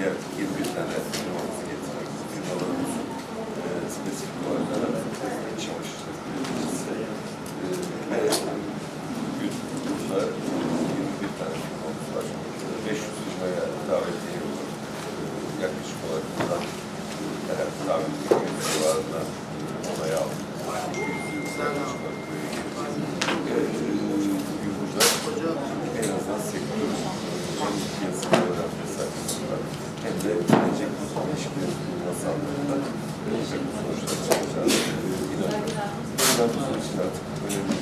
diğer 21 tane firmamızı getirmek, firmalarımız e, ee, spesifik olaylara çalışacak. Birincisi e, Meryem bugün burada 21 tane firmamız var. 500 firmaya davetiye olur. E, yaklaşık olarak buradan e, herhalde davet ediyor civarında e, onay aldık. 200 yıldan çıkmak böyle gerekiyor. Bugün burada en azından sektör e, piyasada öğrenmesi hakkında var hem de gelecek ilişkiler masallarında gelecek sonuçlar çıkacağını inanıyorum. Bunlar bizim için artık önemli.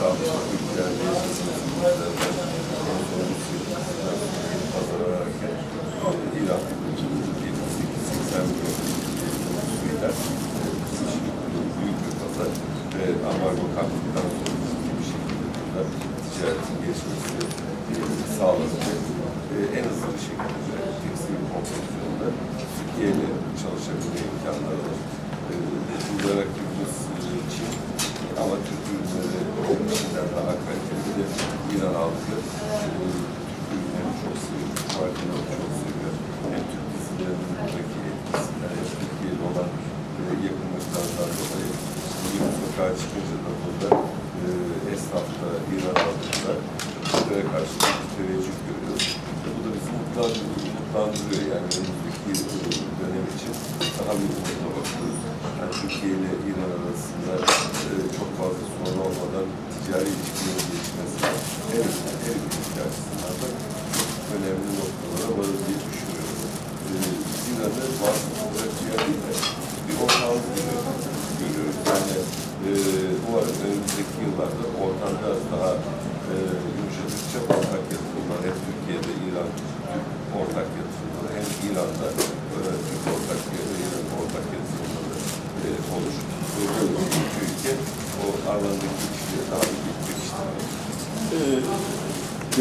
Tartışma ülkelerde pazara hareket ilah 1880 milyon üyeler büyük bir pazar ve ambargo kalktıktan sonra bir şekilde bunlar ticaretin geçmesi e, sağlanacak. E, en hızlı bir şekilde tekstil konfeksiyonda Türkiye ile çalışabilme imkanları var. E, burada rakibimiz e, Çin ama Türk ürünleri Çin'den daha kaliteli de İran halkı e, Türk ürünlerini çok seviyor, Türk markaları çok seviyor. Hem Türk dizilerindeki etkisinden hem Türkiye olan e, yakınlıklardan dolayı bir sokağa çıkınca da burada e, esnafta, İran halkında Türklere karşı bir teveccüh görüyoruz. Bu da bizi mutlandırıyor, yani önümüzdeki dönem için daha bir umutla bakıyoruz. Yani Türkiye ile İran arasında e, çok fazla sorun olmadan ticari ilişkilerin gelişmesi her her ülke açısından da önemli noktalara varır diye düşünüyorum. E, İran'ı vasıf olarak bir ortağlık görüyoruz. görüyoruz. Yani e, umarım önümüzdeki yıllarda ortam biraz daha e, yumuşadıkça ortak yatırımlar hem Türkiye'de İran Türk ortak yatırımları hem İran'da e, Türk ortak İran ortak yatırımları e, olur. Ve böyle bir ülke o aralarındaki ilişkileri daha bir pekiştirmek. Ee,